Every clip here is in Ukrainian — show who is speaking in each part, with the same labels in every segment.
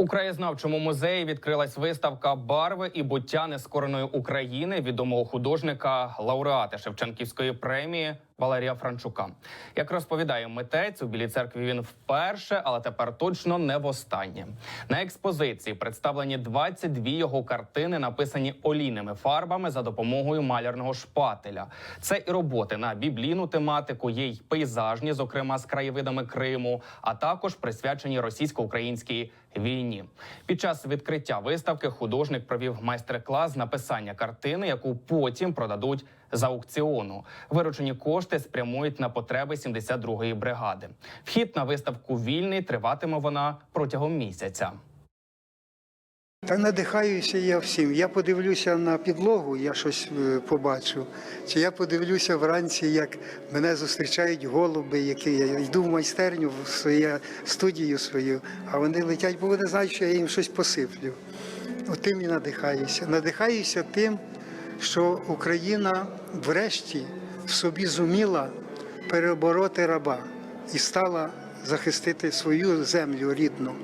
Speaker 1: У краєзнавчому музеї відкрилась виставка Барви і буття нескореної України відомого художника, лауреата Шевченківської премії Валерія Франчука. Як розповідає митець, у білій церкві він вперше, але тепер точно не востаннє. На експозиції представлені 22 його картини, написані олійними фарбами за допомогою малярного шпателя. Це і роботи на біблійну тематику, є й пейзажні, зокрема з краєвидами Криму, а також присвячені російсько-українській війні. Під час відкриття виставки художник провів майстер-клас написання картини, яку потім продадуть за аукціону. Виручені кошти спрямують на потреби 72-ї бригади. Вхід на виставку вільний триватиме вона протягом місяця.
Speaker 2: Та надихаюся я всім. Я подивлюся на підлогу, я щось е, побачу. Чи я подивлюся вранці, як мене зустрічають голуби, які я йду в майстерню в свою студію свою, а вони летять, бо вони знають, що я їм щось посиплю. От тим і надихаюся. Надихаюся тим, що Україна врешті в собі зуміла перебороти раба і стала захистити свою землю рідну.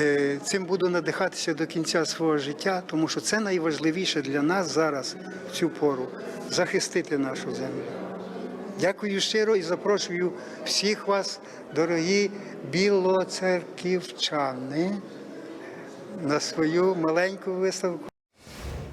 Speaker 2: Е, Цим буду надихатися до кінця свого життя, тому що це найважливіше для нас зараз в цю пору захистити нашу землю. Дякую щиро і запрошую всіх вас, дорогі білоцерківчани, на свою маленьку виставку.